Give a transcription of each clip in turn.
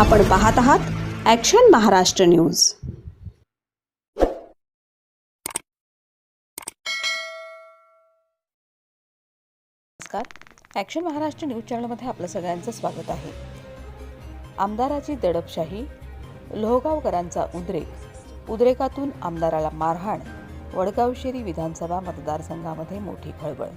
आपण पाहत आहात ॲक्शन महाराष्ट्र न्यूज नमस्कार. ॲक्शन महाराष्ट्र न्यूज चॅनलमध्ये आपलं सगळ्यांचं स्वागत आहे. आमदाराची दडपशाही लोहगावकरांचा उद्रेक उद्रेकातून आमदाराला मारहाण वडगावशेरी विधानसभा मतदारसंघामध्ये मोठी खळबळ.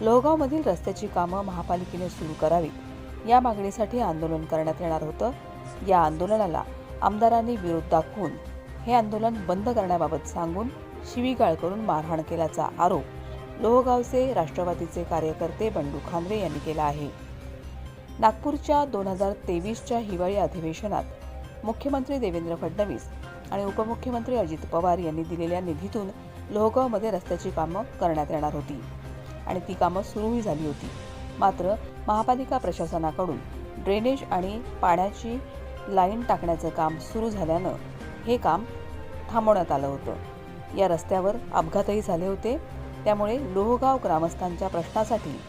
लोहगावमधील रस्त्याची कामं महापालिकेने सुरू करावीत. या मागणीसाठी आंदोलन करण्यात येणार होतं. या आंदोलनाला आमदारांनी विरोध दाखवून हे आंदोलन बंद करण्याबाबत सांगून शिवीगाळ करून मारहाण केल्याचा आरोप लोहगावचे राष्ट्रवादीचे कार्यकर्ते बंडू खांदवे यांनी केला आहे. नागपूरच्या दोन हजार तेवीसच्या हिवाळी अधिवेशनात मुख्यमंत्री देवेंद्र फडणवीस आणि उपमुख्यमंत्री अजित पवार यांनी दिलेल्या निधीतून लोहगावमध्ये रस्त्याची कामं करण्यात येणार होती आणि ती कामं सुरूही झाली होती. मात्र महापालिका प्रशासनाकडून ड्रेनेज आणि पाण्याची लाईन टाकण्याचं काम सुरू झाल्यानं हे काम थांबवण्यात आलं होतं. या रस्त्यावर अपघातही झाले होते. त्यामुळे लोहगाव ग्रामस्थांच्या प्रश्नासाठी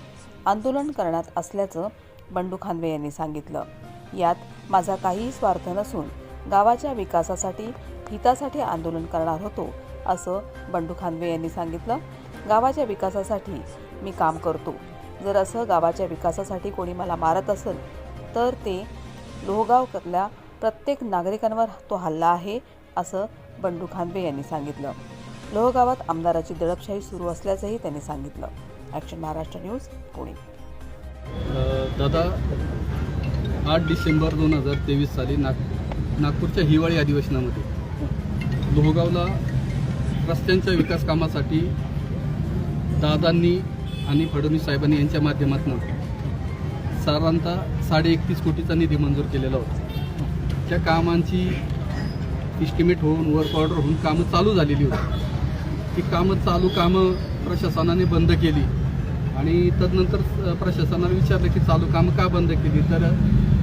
आंदोलन करण्यात असल्याचं बंडू खानवे यांनी सांगितलं. यात माझा काहीही स्वार्थ नसून गावाच्या विकासासाठी हितासाठी आंदोलन करणार होतो असं बंडू खानवे यांनी सांगितलं. गावाच्या विकासासाठी मी काम करतो. जर असं गावाच्या विकासासाठी कोणी मला मारत असेल तर ते लोहगावकरल्या प्रत्येक नागरिकांवर तो हल्ला आहे असं बंडू खानबे यांनी सांगितलं. लोहगावात आमदाराची दडपशाही सुरू असल्याचंही त्यांनी सांगितलं. Action Maharashtra News Pune. दादा आठ डिसेंबर दोन हजार तेवीस साली नाग नागपूरच्या हिवाळी अधिवेशनामध्ये लोहगावला रस्त्यांच्या विकास कामासाठी दादांनी आणि फडणवीस साहेबांनी यांच्या माध्यमातून साधारणतः साडे एकतीस कोटीचा निधी मंजूर केलेला होता. त्या कामांची इस्टिमेट होऊन वर्क ऑर्डर होऊन कामं चालू झालेली होती. ती कामं चालू कामं प्रशासनाने बंद केली. आणि तदनंतर प्रशासनाने विचारलं की चालू कामं का बंद केली? तर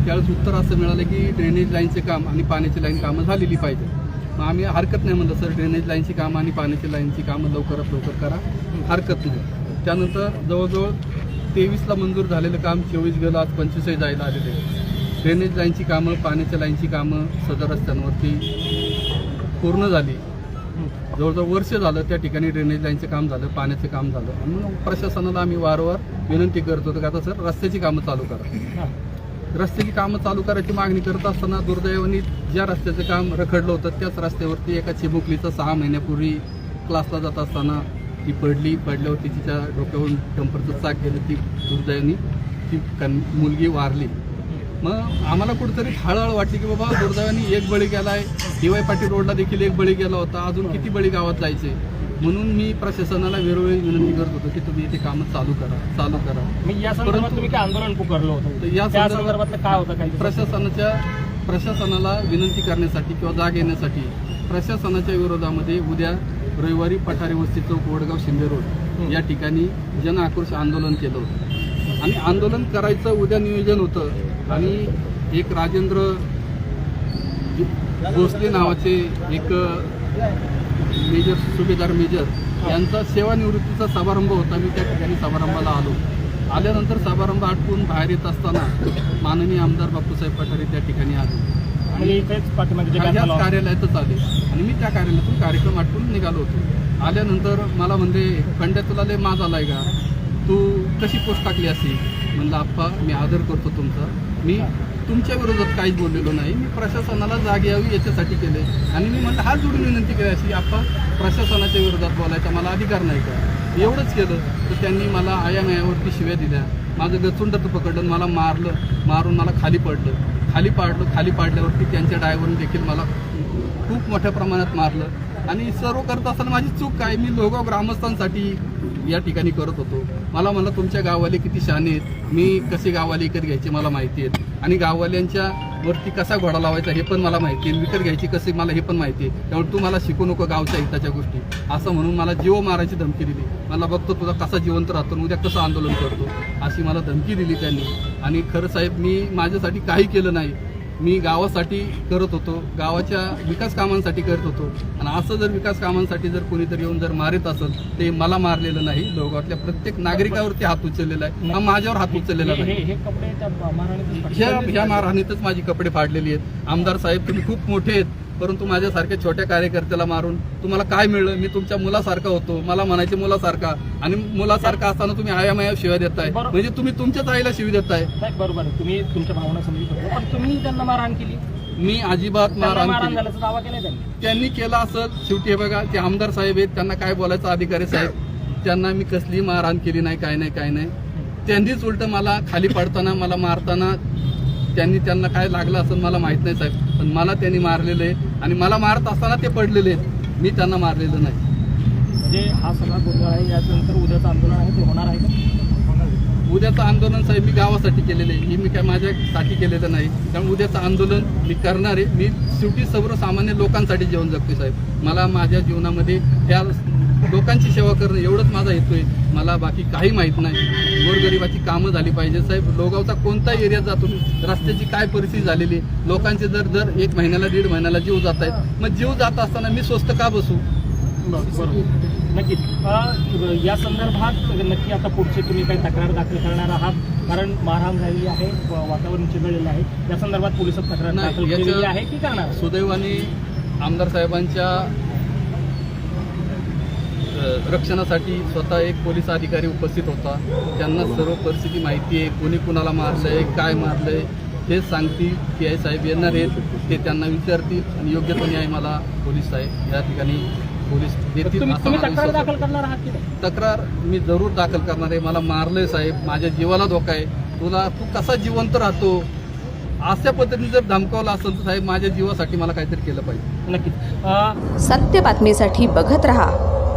त्यावेळेस उत्तर असं मिळालं की ड्रेनेज लाईनचे काम आणि पाण्याची लाईन कामं झालेली पाहिजे. मग आम्ही हरकत नाही म्हणलं सर ड्रेनेज लाईनची कामं आणि पाण्याची लाईनची कामं लवकरात लवकर करा. हरकत नाही. त्यानंतर जवळजवळ तेवीसला मंजूर झालेलं काम चोवीस गेलं आज पंचवीसही जायला आलेले ड्रेनेज लाईनची कामं पाण्याच्या लाईनची कामं सदर रस्त्यांवरती पूर्ण झाली. जवळजवळ वर्ष झालं त्या ठिकाणी ड्रेनेज लाईनचं काम झालं पाण्याचं काम झालं. म्हणून प्रशासनाला आम्ही वारंवार विनंती करत होतो की आता सर रस्त्याची कामं चालू करा. रस्त्याची कामं चालू करायची मागणी करत असताना दुर्दैवाने ज्या रस्त्याचं काम रखडलं होतं त्याच रस्त्यावरती एका चिमुकलीचं सहा महिन्यापूर्वी क्लासला जात असताना ती पडली पडल्यावरती तिच्या डोक्यावरून डंपरचं चाक गेलं ती दुर्दैवाने ती कन मुलगी वारली. मग आम्हाला कुठेतरी हळहळ वाटली की बाबा दुर्दैवाने एक बळी गेलाय. डी वाय पाटील रोडला देखील एक बळी गेला होता. अजून किती बळी गावात जायचे? म्हणून मी प्रशासनाला वेळोवेळी विनंती करत होतो की तुम्ही इथे कामं चालू करा चालू करा. मग या संदर्भात तुम्ही काय आंदोलन पुकारलं होतं? तर या संदर्भात- काय होतं काही प्रशासनाच्या प्रशासनाला विनंती करण्यासाठी किंवा जाग येण्यासाठी प्रशासनाच्या विरोधामध्ये उद्या रविवारी पठारी वस्ती चौक वडगाव शिंदे रोड. या ठिकाणी जन आक्रोश आंदोलन केलं होतं. आणि आंदोलन करायचं उद्या नियोजन होतं. आणि एक राजेंद्र भोसले नावाचे एक मेजर सुभेदार मेजर यांचा सेवानिवृत्तीचा समारंभ होता. मी त्या ठिकाणी समारंभाला आलो. आल्यानंतर समारंभ आटपून बाहेर येत असताना माननीय आमदार बापूसाहेब पठारे त्या ठिकाणी आले. आणि इथेच पाठीमागे ह्याच कार्यालयातच आले आणि मी त्या कार्यालयातून कार्यक्रम आटपून निघालो होतो. आल्यानंतर मला म्हणले खंड्या तुला लय माज आलाय का? तू कशी पोस्ट टाकली अशी? म्हणलं आप्पा मी आदर करतो तुमचा. मी तुमच्या विरोधात काहीच बोललेलो नाही. मी प्रशासनाला जाग यावी याच्यासाठी केले आणि मी म्हणलं हात जोडून विनंती केली अशी आप्पा प्रशासनाच्या विरोधात बोलायचा मला अधिकार नाही का? एवढंच केलं. तर त्यांनी मला आया नायावरती शिव्या दिल्या. माझं गचुंड पकडलं मला मारलं मारून मला खाली पडलं. खाली पाडलं खाली पाडल्यावरती त्यांच्या ड्रायव्हरने देखील मला खूप मोठ्या प्रमाणात मारलं. आणि सर्व करत असताना माझी चूक काय? मी लोगाव ग्रामस्थांसाठी या ठिकाणी करत होतो. मला म्हणलं तुमच्या गाववाले किती शहाणे आहेत. मी कसे गाववाले विकत घ्यायचे मला माहिती आहेत. आणि गाववाल्यांच्या वरती कसा घोडा लावायचा हे पण मला माहिती आहे. विकत घ्यायची कसे मला हे पण माहिती आहे. त्यामुळे तू मला शिकू नको गावच्या हिताच्या गोष्टी. असं म्हणून मला जीव मारायची धमकी दिली. मला बघतो तुझा कसा जिवंत राहतो उद्या कसं आंदोलन करतो. अशी मला धमकी दिली त्यांनी. आणि खरं साहेब मी माझ्यासाठी काही केलं नाही. मी गावासाठी करत होतो गावाच्या विकास कामांसाठी करत होतो. आणि असं जर विकास कामांसाठी जर कोणीतरी येऊन जर मारित असेल ते मला मारलेलं नाही. लोगावातल्या प्रत्येक नागरिकावरती हात उचललेला आहे. हा माझ्यावर हात उचललेला नाही. ह्या ह्या मारहाणीतच माझी कपडे फाडलेली आहेत. आमदार साहेब तुम्ही खूप मोठे आहेत. परंतु माझ्यासारख्या छोट्या कार्यकर्त्याला मारून तुम्हाला काय मिळलं? मी तुमच्या मुलासारखा होतो. मला म्हणायचे मुलासारखा. आणि मुलासारखा असताना तुम्ही आयामाया शिव्या देताय. म्हणजे तुम्ही तुमच्याच आईला शिवी देताय. बरोबर. तुम्ही तुमच्या भावना समजू शकतो. पण तुम्ही त्यांना मारहाण केली. मी अजिबात मारहाण केली. त्यांनी. केला असं शेवटी हे बघा ते आमदार साहेब आहेत. त्यांना काय बोलायचा? अधिकारी साहेब. त्यांना मी कसली मारहाण केली नाही काय नाही काय नाही. त्यांनीच उलट मला खाली पडताना मला मारताना त्यांनी त्यांना काय लागलं असं मला माहीत नाही साहेब. पण मला त्यांनी मारलेलं आहे आणि मला मारत असताना ते पडलेले आहेत. मी त्यांना मारलेलं नाही. म्हणजे हा सगळा गोंधळ आहे याच्यानंतर उद्याचं आंदोलन आहे ते होणार आहे का? उद्याचं आंदोलन साहेब मी गावासाठी केलेलं आहे. हे मी काय माझ्यासाठी केलेलं नाही. त्यामुळे उद्याचं आंदोलन मी करणार आहे. मी शेवटी सर्वसामान्य लोकांसाठी जेवण जगतो साहेब. मला माझ्या जीवनामध्ये त्या लोकांची सेवा करणं एवढंच माझा हेतू आहे. मला बाकी काही माहीत नाही. गोरगरिबाची कामं झाली पाहिजे. साहेब लोगावचा कोणता एरिया जातो रस्त्याची काय परिस्थिती झालेली? लोकांचे जर दर एक महिन्याला दीड महिन्याला जीव जात आहेत. मग जीव जात असताना मी स्वस्त का बसू? बरोबर नक्कीच. या संदर्भात नक्की आता पुढचे तुम्ही काही तक्रार दाखल करणार आहात? कारण मारहाण झालेली आहे वातावरण चिघळलेलं आहे. या संदर्भात पोलिसात तक्रार दाखल केलेली आहे की करणार? सुदैवाने आमदार साहेबांच्या रक्षणासाठी स्वतः एक पोलीस अधिकारी उपस्थित होता. त्यांना सर्व परिस्थिती माहिती आहे. कोणी कुणाला मारलंय काय मारलंय हे सांगतील. पी आय साहेब येणार आहेत ते त्यांना विचारतील आणि योग्य तो न्याय मला पोलीस साहेब या ठिकाणी पोलीस देतील तक्रार विश्वास आहे. दाखल करणार आहात की नाही? तक्रार मी जरूर दाखल करणार आहे. मला मारलंय साहेब. माझ्या जीवाला धोका आहे. तुला तू कसा जिवंत राहतो? अशा पद्धतीने जर धमकावलं असेल तर साहेब माझ्या जीवासाठी मला काहीतरी केलं पाहिजे. नक्कीच. सत्य बातमीसाठी बघत रहा.